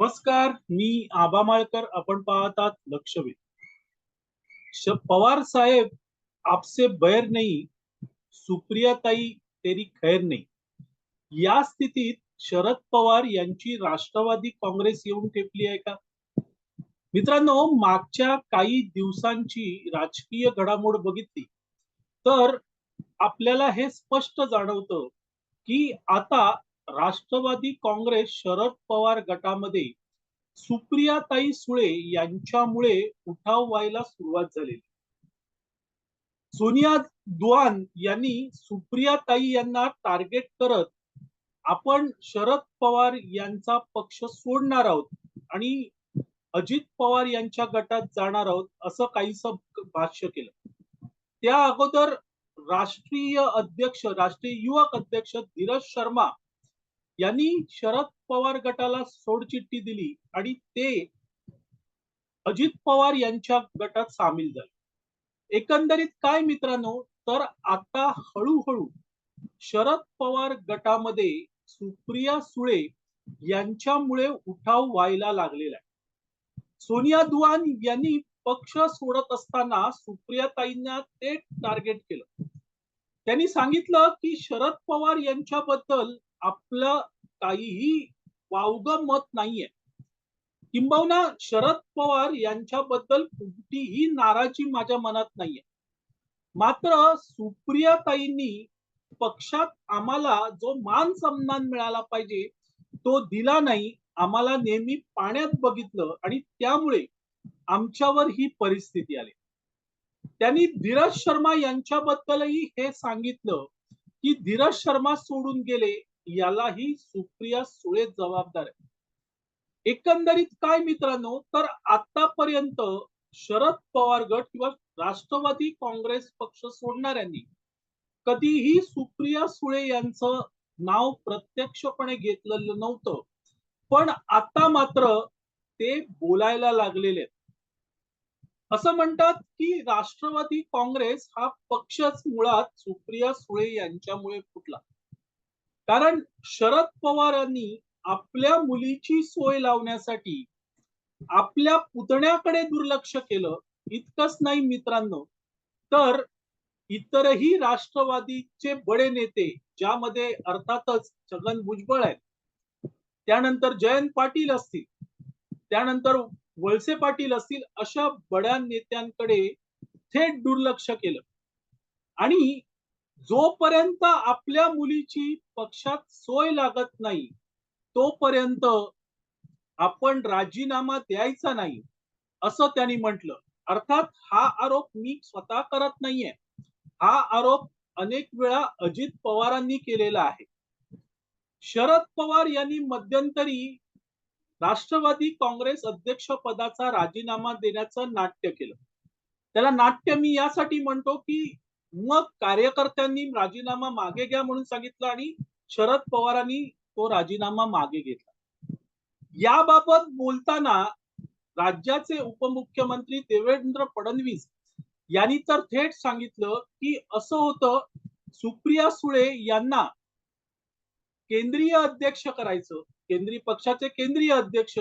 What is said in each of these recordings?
नमस्कार मी आबा माळकर. आपण पाहतात लक्षवेध. श- पवार साहेब आपसे बैर नाही सुप्रियाताई तेरी खैर नाही. या स्थितीत शरद पवार यांची राष्ट्रवादी काँग्रेस येऊन ठेपली आहे का? मित्रांनो मागच्या काही दिवसांची राजकीय घडामोड बघितली तर आपल्याला हे स्पष्ट जाणवतं की आता राष्ट्रवादी काँग्रेस शरद पवार गटामध्ये सुप्रियाताई सुळे यांच्यामुळे उठाव व्हायला सुरुवात झालेली. सोनिया दुआन यांनी सुप्रियाताई यांना टार्गेट करत आपण शरद पवार यांचा पक्ष सोडणार आहोत आणि अजित पवार यांच्या गटात जाणार आहोत असं काहीस भाष्य केलं. त्या अगोदर राष्ट्रीय अध्यक्ष राष्ट्रीय युवक अध्यक्ष धीरज शर्मा यांनी शरद पवार गटाला सोडचिठ्ठी दिली आणि ते अजित पवार यांच्या गटात सामील झाले. एकंदरीत काय मित्रांनो तर आता हळूहळू शरद पवार गटामध्ये सुप्रिया सुळे यांच्यामुळे उठाव व्हायला लागलेला आहे. सोनिया दुआन यांनी पक्ष सोडत असताना सुप्रियाताईंना ते टार्गेट केलं. त्यांनी सांगितलं की शरद पवार यांच्याबद्दल आपलं काहीही वावग मत नाहीये. किंबहुना शरद पवार यांच्याबद्दल कोणतीही नाराजी माझ्या मनात नाहीये. मात्र सुप्रियाताईंनी पक्षात आम्हाला जो मान सन्मान मिळाला पाहिजे तो दिला नाही आम्हाला नेहमी पाण्यात बघितलं आणि त्यामुळे आमच्यावर ही परिस्थिती आली. त्यांनी धीरज शर्मा यांच्याबद्दलही हे सांगितलं की धीरज शर्मा सोडून गेले यालाही सुप्रिया सुळे जबाबदार आहे एकंदरीत काय मित्रांनो तर आतापर्यंत शरद पवार गट किंवा राष्ट्रवादी काँग्रेस पक्ष सोडणाऱ्यांनी कधीही सुप्रिया सुळे यांचं नाव प्रत्यक्षपणे घेतलेलं नव्हतं. पण आता मात्र ते बोलायला लागलेले आहेत. असं म्हणतात की राष्ट्रवादी काँग्रेस हा पक्षच मुळात सुप्रिया सुळे यांच्यामुळे फुटला. कारण शरद पवारांनी आपल्या मुलीची सोय लावण्यासाठी आपल्या पुतण्याकडे दुर्लक्ष केलं इतकंच नाही मित्रांनो. तर इतरही राष्ट्रवादीचे बडे नेते ज्यामध्ये अर्थातच छगन भुजबळ आहेत त्यानंतर जयंत पाटील असतील त्यानंतर वळसे पाटील असतील अशा बड्या नेत्यांकडे थेट दुर्लक्ष केलं. आणि जोपर्यंत आपल्या मुलीची पक्षात सोय लागत नाही तोपर्यंत आपण राजीनामा द्यायचा नाही असं त्यांनी म्हटलं. अर्थात हा आरोप मी स्वतः करत नाहीये. हा आरोप अनेक वेळा अजित पवारांनी केलेला आहे. शरद पवार यांनी मध्यंतरी राष्ट्रवादी काँग्रेस अध्यक्ष पदाचा राजीनामा देण्याचं नाट्य केलं. त्याला नाट्य मी यासाठी म्हणतो की मग कार्यकर्त्यांनी राजीनामा मागे घ्या म्हणून सांगितलं आणि शरद पवारांनी तो राजीनामा मागे घेतला. याबाबत बोलताना राज्याचे उपमुख्यमंत्री देवेंद्र फडणवीस यांनी तर थेट सांगितलं की असं होतं सुप्रिया सुळे यांना केंद्रीय अध्यक्ष करायचं केंद्रीय पक्षाचे केंद्रीय अध्यक्ष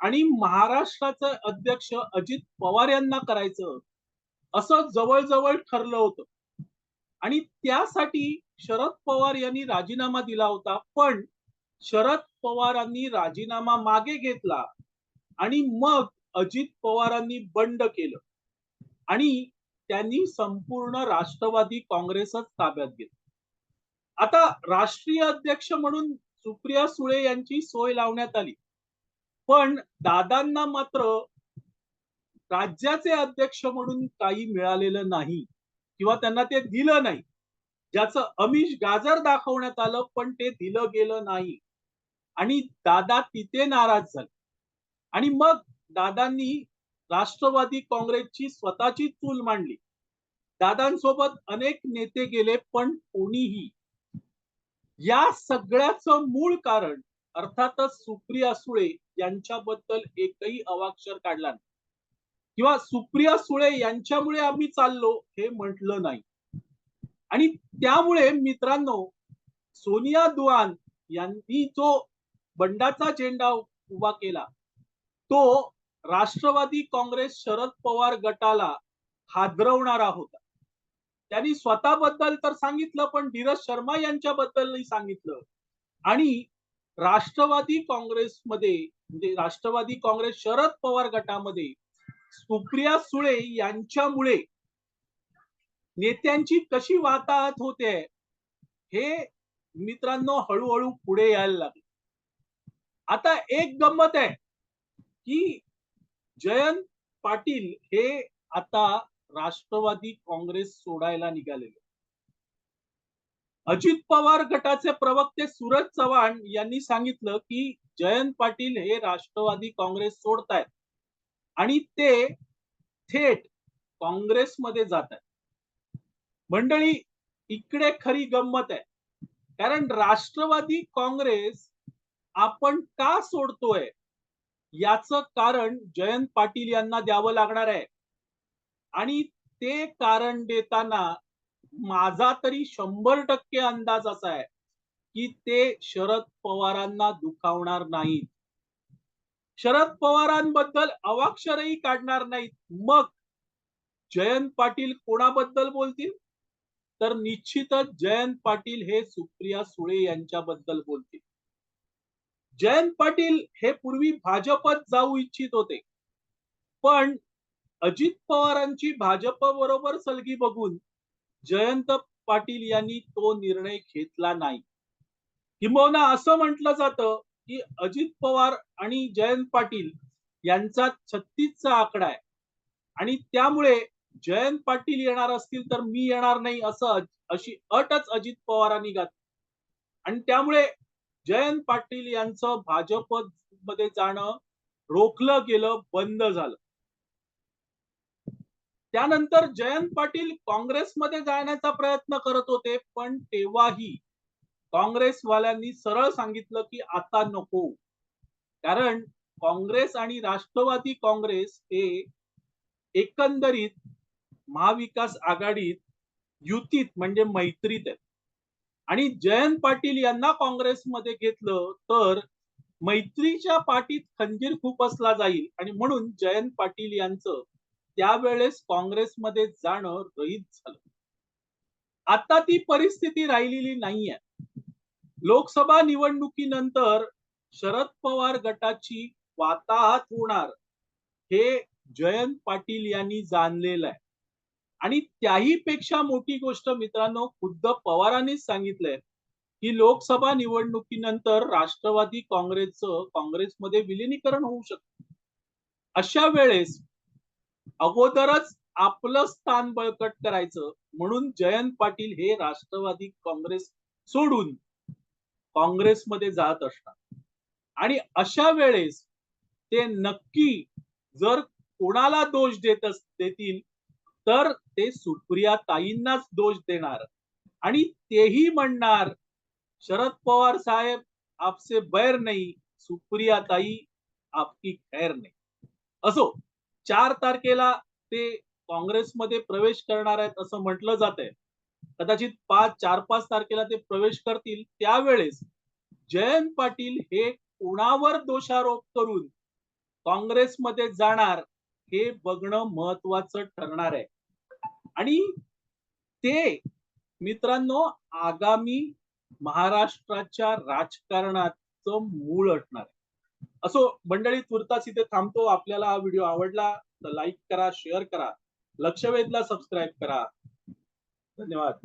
आणि महाराष्ट्राचे अध्यक्ष अजित पवार यांना करायचं असं जवळजवळ ठरलं होतं. आणि त्यासाठी शरद पवार यांनी राजीनामा दिला होता. पण शरद पवारांनी राजीनामा मागे घेतला आणि मग अजित पवारांनी बंड केलं. आणि त्यांनी संपूर्ण राष्ट्रवादी काँग्रेसच ताब्यात घेतलं. आता राष्ट्रीय अध्यक्ष म्हणून सुप्रिया सुळे यांची सोय लावण्यात आली. पण दादांना मात्र राज्याचे अध्यक्ष म्हणून काही मिळालेलं नाही. किंवा त्यांना ते दिलं नाही. ज्याचं अमिष गाजर दाखवण्यात आलं पण ते दिलं गेलं नाही. आणि दादा तिथे नाराज झाले. आणि मग दादांनी राष्ट्रवादी काँग्रेसची स्वतःची चूल मांडली. दादांसोबत अनेक नेते गेले पण कोणीही. या सगळ्याचं मूळ कारण अर्थातच सुप्रिया सुळे यांच्याबद्दल एकही अवाक्षर काढला नाही. किंवा सुप्रिया सुळे यांच्यामुळे आम्ही चाललो हे म्हटलं नाही. आणि त्यामुळे मित्रांनो सोनिया दुआन यांनी जो बंडाचा झेंडा उभा केला तो राष्ट्रवादी काँग्रेस शरद पवार गटाला हादरवणारा होता त्यांनी स्वतःबद्दल तर सांगितलं पण धीरज शर्मा यांच्याबद्दलही सांगितलं. आणि राष्ट्रवादी काँग्रेसमध्ये म्हणजे राष्ट्रवादी काँग्रेस शरद पवार गटामध्ये सुप्रिया सुळे यांच्यामुळे नेत्यांची कशी वाताहत होते हे मित्रांनो हळूहळू पुढे यायला लागले. आता एक गंमत आहे की जयंत पाटील हे आता राष्ट्रवादी काँग्रेस सोडायला निघालेले. अजित पवार गटाचे प्रवक्ते सूरज चव्हाण यांनी सांगितलं की जयंत पाटील हे राष्ट्रवादी काँग्रेस सोडतायत. आणि ते थेट काँग्रेसमध्ये जात आहेत. मंडळी इकडे खरी गंमत आहे. कारण राष्ट्रवादी काँग्रेस आपण का सोडतोय? याचं कारण जयंत पाटील यांना द्यावं लागणार आहे. आणि ते कारण देताना माझा तरी शंभर टक्के अंदाज असा आहे की ते शरद पवारांना दुखावणार नाहीत. शरद पवारांबद्दल अवाक्षरही काढणार नाहीत. मग जयंत पाटील कोणाबद्दल बोलतील? तर निश्चितच जयंत पाटील हे सुप्रिया सुळे यांच्याबद्दल बोलतील. जयंत पाटील हे पूर्वी भाजपत जाऊ इच्छित होते. पण अजित पवारांची भाजप बरोबर सलगी बघून जयंत पाटील यांनी तो निर्णय घेतला नाही. किंबहुना असं म्हटलं जातं की अजित पवार आणि जयंत पाटील यांचा छत्तीसचा आकडा आहे. आणि त्यामुळे जयंत पाटील येणार असतील तर मी येणार नाही असं अशी अटच अजित पवारांनी घातली. आणि त्यामुळे जयंत पाटील यांचं भाजपमध्ये जाणं रोखलं गेलं बंद झालं. त्यानंतर जयंत पाटील काँग्रेसमध्ये जाण्याचा प्रयत्न करत होते पण तेव्हाही काँग्रेसवाल्यांनी सरळ सांगितलं की आता नको. कारण काँग्रेस आणि राष्ट्रवादी काँग्रेस हे एकंदरीत महाविकास आघाडीत युतीत म्हणजे मैत्रीत आहेत. आणि जयंत पाटील यांना काँग्रेसमध्ये घेतलं तर मैत्रीच्या पाठीत खंजीर खुपसला जाईल. आणि म्हणून जयंत पाटील यांचं त्यावेळेस काँग्रेसमध्ये जाणं रहित झालं. आता ती परिस्थिती राहिलेली नाहीये. लोकसभा निवडणुकीनंतर शरद पवार गटाची वाताहत होणार हे जयंत पाटील यांनी जाणलेलं आहे. आणि त्याही पेक्षा मोठी गोष्ट मित्रांनो खुद्द पवारांनीच सांगितलंय की लोकसभा निवडणुकीनंतर राष्ट्रवादी काँग्रेसचं काँग्रेसमध्ये विलिनीकरण होऊ शकतं. अशा वेळेस अगोदरच आपलं स्थान बळकट करायचं म्हणून जयंत पाटील हे राष्ट्रवादी काँग्रेस सोडून काँग्रेसमध्ये जात असतात. आणि अशा वेळेस ते नक्की जर कोणाला दोष देत देतील तर ते सुप्रिया ताईंनाच दोष देणार. आणि तेही म्हणणार शरद पवार साहेब आपसे बैर नाही सुप्रिया ताई आपकी खैर नाही. असो चार तारखेला ते काँग्रेसमध्ये प्रवेश करणार आहेत असं म्हटलं जात आहे कदाचित पाच चार पाच तारखेला ते प्रवेश करतील त्यावेळेस जयंत पाटील हे कोणावर दोषारोप करून काँग्रेसमध्ये जाणार हे बघणं महत्वाचं ठरणार आहे. आणि ते मित्रांनो आगामी महाराष्ट्राच्या राजकारणाचं मूळ असणार आहे. असो मंडळी तुर्तास इथे थांबतो. आपल्याला हा व्हिडिओ आवडला तर लाईक करा शेअर करा. लक्ष वेधला सबस्क्राईब करा. धन्यवाद